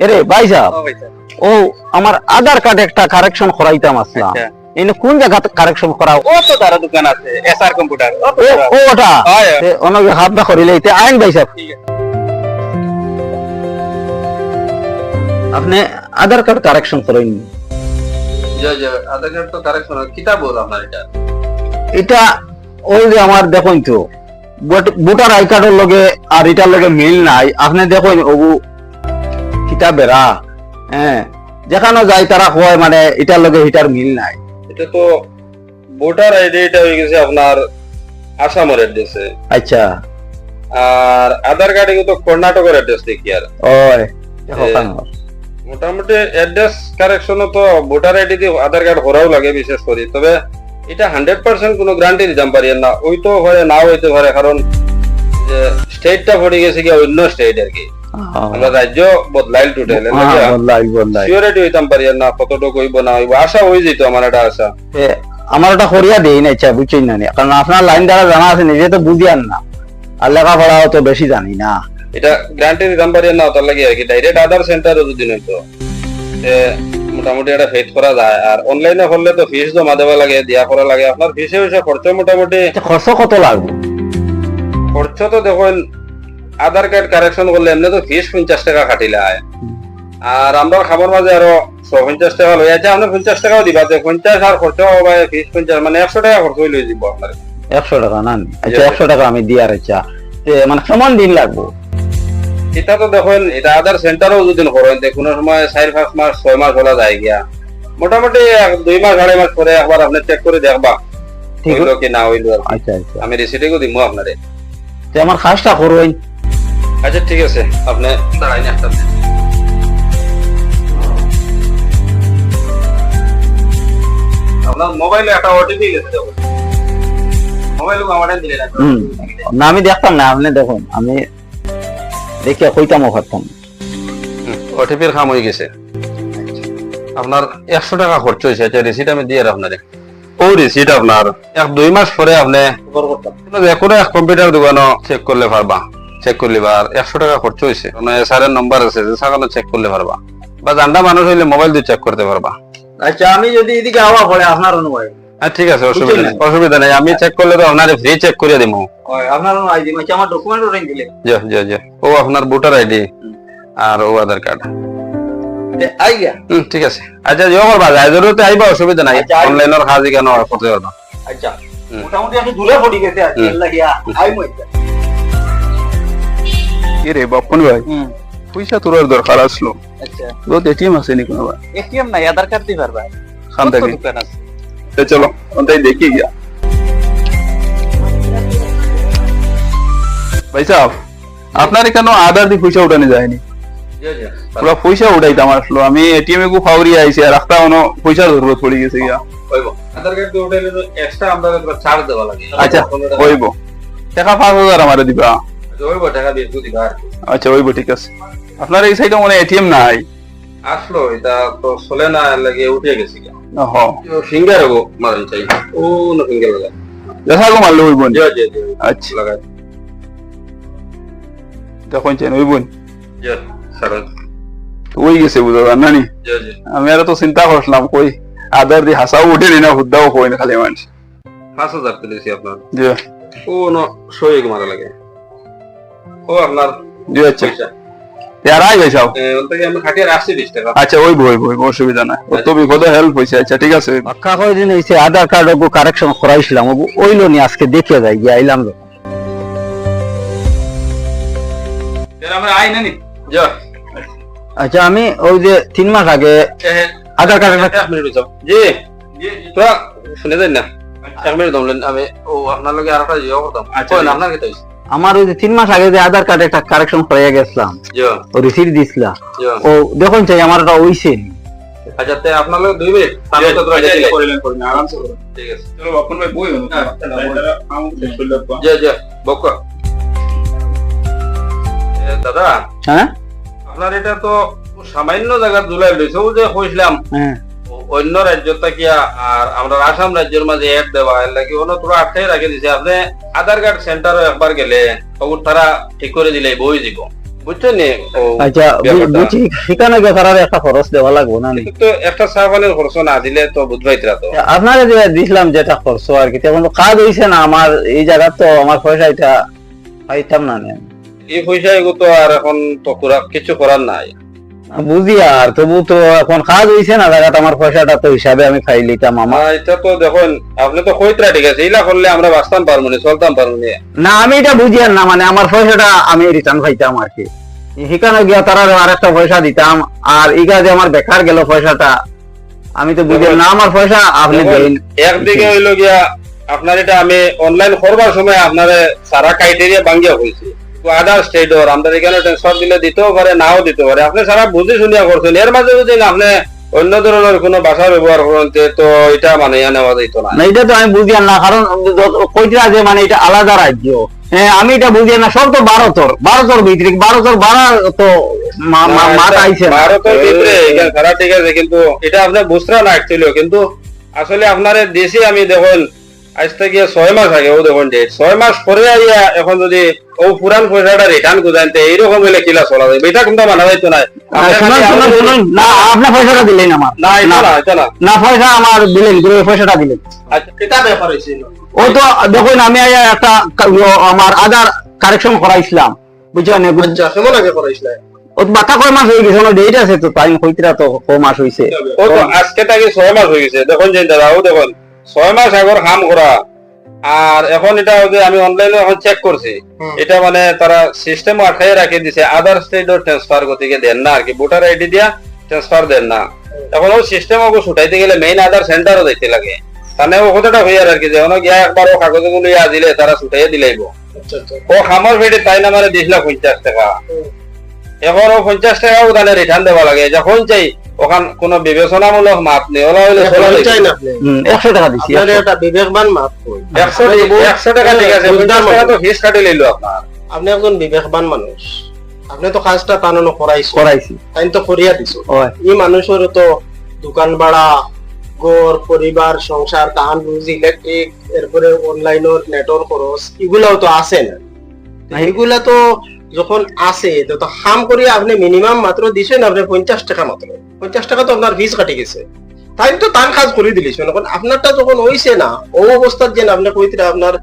এরে ভাই সাহেব ও আমার আধার কার্ড একটা কারেকশন করাইতাম আসলাম আচ্ছা। এনে কোন জায়গা কারেকশন করা ও তো তারা দোকান আছে এসআর কম্পিউটার ও ওটা? হাত দা করিলে এতে আইন ভাই সাহেব। আপনি আধার কার্ড কারেকশন করেন জি জি আধার কার্ড তো কারেকশন কিতাব বল আপনার এটা? এটা ওই যে আমার দেখুন তো ভোটার আই কার্ডের লগে আর এটার লগে মিল নাই। আপনি দেখুন ওগু কিতাব বেড়া হ্যাঁ যেখানে যাই তারা কয় মানে এটার লগে এটার মিল নাই। এটা তো ভোটার আইডি এটা হয়ে গেছে আপনার আসামের অ্যাড্রেসে আচ্ছা। আর আধার কার্ডে তো কর্ণাটকের অ্যাড্রেস দেখি আর। ওই মোটামুটি অ্যাড্রেস কারেকশনও তো ভোটার আইডি দিয়ে আধার কার্ড করাও লাগে বিশেষ করে। তবে এটা হান্ড্রেড পার্সেন্ট কোনো গ্যারান্টি দিতাম পারি না। ওই তো পারে নাও হইতে পারে কারণ যে স্টেটটা পড়ে গেছে কি অন্য স্টেট আর কি। আমরা রাজ্য বদলাইল টোটাল হ্যাঁ, বদলাই বদলাই সিওরিটি হইতাম পারি না কতটুকু হইব না হইব। আশা হয়ে যেত আমার একটা আশা। আমার ওটা করিয়া দেই না ইচ্ছা বুঝছেন না কারণ আপনার লাইন দ্বারা জানা আছে নিজে তো বুঝিয়ান না। আর লেখাপড়াও তো বেশি জানি না। এটা গ্যারান্টি দিতাম পারি না তার লাগে আর কি। ডাইরেক্ট আধার সেন্টারও যদি নইতো। মোটামুটি এটা ফেট করা যায়। আর অনলাইনে করলে তো ফিস জমা দেওয়া লাগে দিয়া করা লাগে। আপনার ফিসে হইছে খরচ মোটামুটি খরচ কত লাগবে? খরচ তো দেখুন আধার কার্ড কারেকশন করলে এমনি তো ফিস পঞ্চাশ টাকা কাটিলে আয়। আর আমরা খাবার মাঝে আরও পঞ্চাশ টাকা লই আছে আপনি পঞ্চাশ টাকাও দিবা। তো পঞ্চাশ আর খরচ হবে ফিস পঞ্চাশ মানে একশো টাকা খরচ হইলে দিব আপনার। একশো টাকা না? আচ্ছা একশো টাকা আমি দিয়ার ইচ্ছা তে, মানে কেমন দিন লাগবো। এটা তো দেখুন এটা আধার সেন্টারও যদি করেন। কোনো সময় চার পাঁচ মাস ছয় মাস হলা যায় গিয়া। মোটামুটি দুই মাস আড়াই মাস পরে একবার আপনি চেক করে দেখবা। ঠিক হইল কি না হইল। আর। আচ্ছা আচ্ছা। আমি রিসিটিও দিব আপনারে। তে আমার কাজটা করবেন আচ্ছা ঠিক আছে। আপনি দাঁড়াইনি একটা minute। আপনার মোবাইলে একটা ওটিপি গেছে দেখুন। মোবাইল আমার দিলে না না আমি দেখতাম না আপনি দেখুন আমি পারতাম। ওটিপির খাম হয়ে গেছে। আপনার একশো টাকা খরচ হয়েছে আচ্ছা রিসিট আমি দিয়ে আপনারে ও রিসিট আপনার এক দুই মাস পরে আপনি কোনো এক কম্পিউটার দোকানও চেক করলে পারবা। চেক করলে আর একশো টাকা খরচ হয়েছে। কোনো এসআর এর নম্বর আছে যে সাকানো চেক করলে পারবা। বা জানটা মানুষ হইলে মোবাইল দিয়ে চেক করতে পারবা। আচ্ছা আমি যদি এদিকে আওয়া পড়ে আপনার অনুভব? হ্যাঁ ঠিক আছে অসুবিধা নেই অসুবিধা নেই। আমি চেক করলে তো আপনার ফ্রি চেক করে দিব আপনার আইডি আচ্ছা আমার ডকুমেন্ট রেন দিলে। জি জি জি ও আপনার ভোটার আইডি আর ও আধার কার্ড আই গিয়া? হুম ঠিক আছে। আচ্ছা যে করবা যাই জরুরতে আইবা অসুবিধা নাই। আচ্ছা। অনলাইনের কাজ কেন করতে পারবা? আচ্ছা মোটামুটি আমি দূরে পড়ি গেছে। লাগিয়া আই মইতা কি রে বাপন ভাই পয়সা তোর দরকার আসলো। আচ্ছা। তোর এটিএম আছে নি কোনো এটিএম নাই আধার কার্ড দি পারবা খান থেকে তো চলো ওটাই দেখি গিয়া। ভাই সাহেব আপনার এখানে আধার দিয়ে পয়সা উঠানো যায়নি? জি জি। পুরো পয়সা উঠাইতাম আসলো আমি এটিএম এ গু ফাউরি আইছি আর রাস্তা কোনো পয়সা জরুরত পড়ে গেছে গিয়া। আধার কার্ড দিয়ে উঠাইলে তো এক্সট্রা আমরা চার্জ দেওয়া লাগে। আচ্ছা হইব। টাকা পাঁচ হাজার আমার দিবা। আচ্ছা, আচ্ছা হইব ঠিক আছে। আপনার এই সাইডে মনে এটিএম নাই। আসলো এটা তো চলে না লাগে উঠে গেছি। ফিঙ্গার হব মারণ চাই। ও না ফিঙ্গার লাগা মারলে জি জি আচ্ছা। লাগাই। দেখুন চেন জি সারন। ওই গেছে বুঝা নানি আমি আর তো চিন্তা করছিলাম কই আধার দি হাসাও উঠে উঠেনি না হুদ্দাও কই না খালি মানুষ। হাজার তুলেছি আপনার। ও না সই মারা লাগে। ও আপনার জি আচ্ছা। পয়সা। আই ভাই আচ্ছা ওই বই বই অসুবিধা হেল্প হয়েছে। আচ্ছা ঠিক আছে। পাক্কা কয় দিন হইছে আধার কার্ড ওগু কারেকশন করাইছিলাম ওগু ওইলো নি আজকে দেখে যাই গিয়া আইলাম যখন। আমরা আই নানি যা আচ্ছা আমি ওই যে তিন মাস আগে আধার কার্ড এক মিনিট রুচাও জি। তোরা শুনে যাই না। এক মিনিট দমলেন আমি ও আপনার লগে আর একটা জিও করতাম। আচ্ছা, কই না আপনার কেটে আমার ওই যে তিন মাস আগে যে আধার কার্ড একটা কারেকশন করাইয়া গেছিলাম ও রিসিট দিছিলা ও দেখুন চাই আমার ওইছে আচ্ছা তে আপনার দুই মিনিট। আমি তো তোরা যাই করিলেন করিলেন আরামসে করুন। ঠিক আছে। চলো বাপন ভাই বই জি জি বক দাদা হ্যাঁ? আপনার এটা তো সামান্য জায়গা জুলাই লইছে ও যে কইছিলাম হ্যাঁ। অন্য রাজ্য থাকিয়া আর আমরা আসাম রাজ্যের মাঝে এক দেওয়া এর লাগি অন্য তোরা আটকাই রাখে দিছে। আপনি আধার কার্ড সেন্টারও একবার গেলে তখন তারা ঠিক করে দিলে বই দিব। বুঝছেন আচ্ছা বু- বুঝছি সেখানে গিয়ে তারা একটা খরচ দেওয়া লাগবো না? কিন্তু একটা খরচ না দিলে তো বুঝবাইতরা তো। আপনারা যে দিছিলাম যেটা খরচ আর কি তখন কাজ হইছে না আমার এই জায়গা তো আমার পয়সা এটা পাইতাম না এই পয়সা এগুলো তো আর এখন তো কিছু করার নাই। বুঝি আর তবু তো এখন কাজ হইছে না জায়গাটা আমার পয়সাটা তো হিসাবে আমি খাই লিতাম আমার। আমার এটা তো দেখুন আপনি তো কইতরা ঠিক আছে এইলা করলে আমরা বাঁচতাম পারব না চলতাম পারব না। না আমি এটা বুঝি আর না মানে আমার পয়সাটা আমি রিটার্ন পাইতাম আর কি। সেখানে গিয়া তারা আর একটা পয়সা দিতাম আর ইগা যে আমার বেকার গেল পয়সাটা। আমি তো বুঝি না আমার পয়সা আপনি দেন। একদিকে হইল গিয়া আপনার এটা আমি অনলাইন করবার সময় আপনার সারা ক্রাইটেরিয়া ভাঙ্গিয়া হয়েছে আদার স্টেটর আমরা এখানে ট্রান্সফার দিলে দিতেও পারে নাও দিতে পারে। আপনি সারা বুঝে শুনিয়া করছেন। এর মাঝে যদি আপনি অন্য ধরনের কোনো ভাষা ব্যবহার করেন তো এটা মানে নেওয়া যাইতো না। না এটা তো আমি না কারণ কইরা যে মানে এটা আলাদা রাজ্য। হ্যাঁ আমি এটা বুঝি না সব তো ভারতর। ভারতর ভিতরে ভারতর বাড়া তো। ভারতের ভিতরে সারা ঠিক আছে কিন্তু এটা আপনি বুঝতে না কিন্তু আসলে আপনার দেশে আমি দেখুন আজ থেকে ছয় মাস আগে ও দেখুন ডেট ছয় মাস পরে আইয়া এখন যদি ও পুরান পয়সাটা রিটার্ন করতে এইরকম হলে কিলা চলা যায়? এটা কিন্তু মানা যাইতো না না, না আপনার পয়সাটা দিলেন আমার। না এটা না। না পয়সা আমার দিলেন পয়সাটা দিলেন। আচ্ছা এটা ব্যাপার হয়েছিল ও তো দেখুন আমি আইয়া একটা আমার আধার কারেকশন করাইছিলাম। বুঝছেন? কেমন আগে করাইছিল ও তো কয় মাস হয়ে গেছে ডেট আছে তো? টাইম তো ক মাস হইছে? ও তো আজকে ছয় মাস হয়ে গেছে। দেখুন যে দাদা ও দেখুন ছয় মাস আগর কাম করা। আর এখন এটা যে আমি অনলাইনে এখন চেক করছি এটা মানে তারা সিস্টেম আটকাই রাখে দিছে আদার স্টেটও ট্রান্সফার গতিকে দেন না আর কি ভোটার আইডি দিয়া ট্রান্সফার দেন না। এখন ও সিস্টেম ওকে ছুটাইতে গেলে মেইন আদার সেন্টারও যাইতে লাগে। তাহলে ও কথাটা হইয়ার আর কি যে ওনো গিয়া একবার ও কাগজগুলো ইয়া দিলে তারা ছুটাইয়া দিলাইব ও খামর ফেটে তাই না মানে দিছিল পঞ্চাশ টাকা। এখন ও পঞ্চাশ টাকাও তাহলে রিটার্ন দেওয়া লাগে। যখন চাই ওখান কোনো বিবেচনামূলক মাপ নেই ওলা হইলে একশো টাকা দিছি একটা বিবেকবান মাপ একশো একশো টাকা ঠিক আছে টাকা তো ফিস কাটি লইলো আপনার। আপনি একজন বিবেকবান মানুষ। আপনি তো কাজটা টানানো করাইছো করাইছি। তাই তো করিয়া দিছো। এই মানুষের তো দোকান ভাড়া গড় পরিবার সংসার তাহান রুজ ইলেকট্রিক এরপরে অনলাইনের নেটওয়ার্ক খরচ এগুলাও তো আছে না। নাই। এগুলা তো যখন আছে তো তো হাম করি আপনি মিনিমাম মাত্র দিছেন আপনি পঞ্চাশ টাকা মাত্র। পঞ্চাশ টাকা তো আপনার ফিস কাটি গেছে। তাই তো তার কাজ করে দিলিছেন এখন আপনারটা যখন হইছে না ও অবস্থার যেন আপনি কইতে আপনার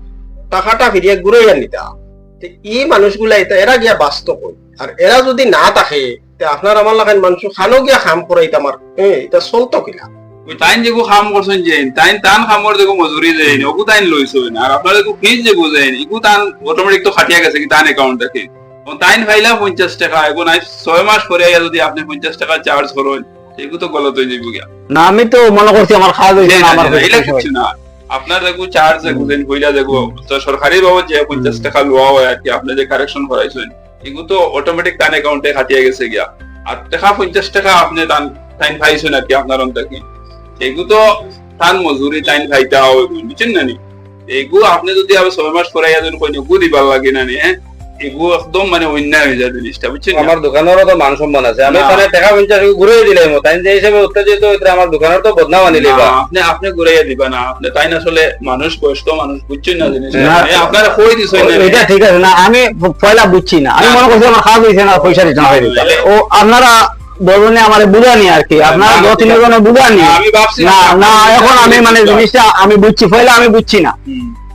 টাকাটা ফিরিয়ে নিতা। তো এই মানুষগুলা এটা এরা গিয়া বাস্তব কই? আর এরা যদি না থাকে তে আপনার আমার লাগান মানুষ খানো গিয়া খাম করাইতে আমার এ, এটা চলতো কিনা? তাইন যেগু কাম করছেন যে তাইন তান কামর যেগু মজুরি দেন ওগু তাইন লইছেন আর আপনার যেগু ফিজ যেগু দেন ইগু তান অটোমেটিক তো খাটিয়া গেছে কি তান অ্যাকাউন্ট থেকে তাইন ফাইলা পঞ্চাশ টাকা। এগু নাই ছয় মাস পরে আইয়া যদি আপনি পঞ্চাশ টাকা চার্জ করেন এগু তো গলত হয়ে গিয়া। না আমি তো মনে করছি আমার খাওয়া হয়েছে না আমার পয়সা কিছু না। আপনার যেগু চার্জ যেগু দেন কইলা যেগু তো সরকারি বাবদ যে পঞ্চাশ টাকা লওয়া হয় আর কি আপনি যে কারেকশন করাইছেন এগু তো অটোমেটিক তান অ্যাকাউন্টে খাটিয়া গেছে গিয়া। আর টাকা পঞ্চাশ টাকা আপনি তান টাইম পাইছেন আর কি আপনার অন্তকে। এগু তো টান মজুরি টাইম খাইতে হবে বুঝছেন না নি? এগু আপনি যদি আবার ছয় মাস পরে যদি কই গু দিবার লাগে না নি হ্যাঁ? একদম মানে অন্যায় হয়ে যায় জিনিসটা বুঝছেন আমার দোকানেরও তো মান সম্মান আছে। আমি না। টাকা পঞ্চাশ ঘুরে দিলাম তাই যে হিসেবে উত্তেজিত হইতে আমার দোকানের তো বদনাম আনি না, আপনি আপনি ঘুরাইয়া দিবা না। আপনি তাই না আসলে মানুষ বয়স্ক মানুষ বুঝছেন না। জিনিস আপনারা কই দিছেন না। এটা ঠিক আছে না আমি পয়লা বুঝছি না। আমি মনে করছি আমার খাওয়া হয়েছে না পয়সা রিটার্ন হয়ে দিতে ও আপনারা ধরুন আমার বুঝানি আর কি? আপনারা দু তিনজনে বুঝানি আমি ভাবছি না না এখন আমি মানে জিনিসটা আমি বুঝছি পয়লা আমি বুঝছি না।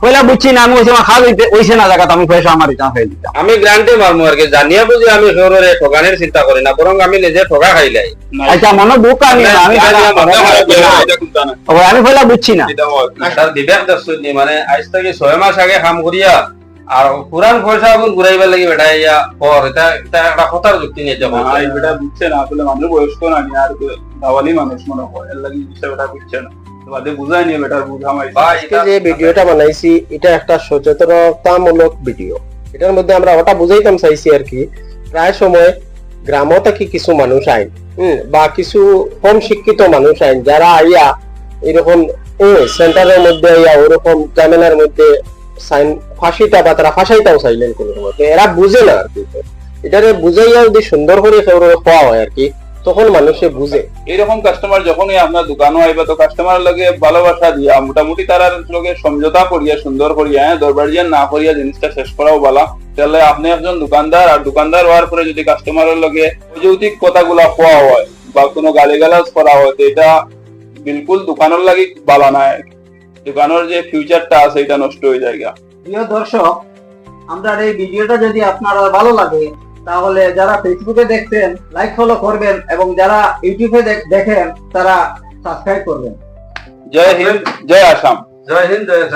পয়লা বুঝছি না আমি আমার খাওয়া হইতে হইছে না জায়গাতে আমি পয়সা আমার রিটার্ন হয়ে দিতাম। আমি গ্রান্টে মারমু আর কি জানিয়া বুঝি আমি শহরে ঠকানের চিন্তা করি না বরং আমি নিজে ঠকা খাইলাই না, আচ্ছা মনে দুঃখ আমি না, আমি আমি পয়লা বুঝছি না। এটা। তার বিবেক নি মানে আজ থেকে ছয় মাস আগে কাম করিয়া আর পুরান পয়সা এখন ঘুরাইবার লাগি বেটা ইয়া পর এটা এটা একটা কথার যুক্তি নিয়ে যাব না, এই বেটা বুঝছে না, আসলে মানুষ বয়স্ক না, আর গাওয়ালি মানুষ মনে হয়, এর লাগি জিনিসটা বেটা বুঝছে না। তো বাদে বুঝায় নিয়ে বেটার বুঝা আজকে যে ভিডিওটা বানাইছি এটা একটা সচেতনতামূলক ভিডিও এটার মধ্যে আমরা ওটা বুঝাইতাম চাইছি আর কি। প্রায় সময় গ্রামও থেকে কিছু মানুষ আইন হম, বা কিছু কম শিক্ষিত মানুষ আইন যারা আইয়া এরকম সেন্টারের মধ্যে আইয়া ওরকম জামেলার মধ্যে সাইন ফাঁসিটা বা তারা ফাঁসাইটাও চাইলেন কোনো সময়। এরা বুঝে না আর কি। এটারে বুঝাইয়া যদি সুন্দর করে কেউ খাওয়া হয় আর কি তখন মানুষে বুঝে। এইরকম কাস্টমার যখনই আপনার দোকানও আইবা তো কাস্টমার লগে ভালোবাসা দিয়া মোটামুটি তারার লগে সমঝোতা করিয়া সুন্দর করিয়া হ্যাঁ দরবারিয়া না করিয়া জিনিসটা শেষ করাও বলা। তাহলে আপনি একজন দোকানদার আর দোকানদার হওয়ার পরে যদি কাস্টমারের লগে অযৌতিক কথাগুলা কোয়া হয় বা কোনো গালিগালাজ করা হয় তো এটা বিলকুল দোকানের লাগে বালা নাই দোকানের যে ফিউচারটা আছে এটা নষ্ট হয়ে যায় গা। প্রিয় দর্শক আমরা এই ভিডিওটা যদি আপনার ভালো লাগে তাহলে যারা ফেসবুকে দেখছেন লাইক ফলো করবেন এবং যারা ইউটিউবে দেখ- দেখেন তারা সাবস্ক্রাইব করবেন। জয় হিন্দ জয় আসাম। জয় হিন্দ জয়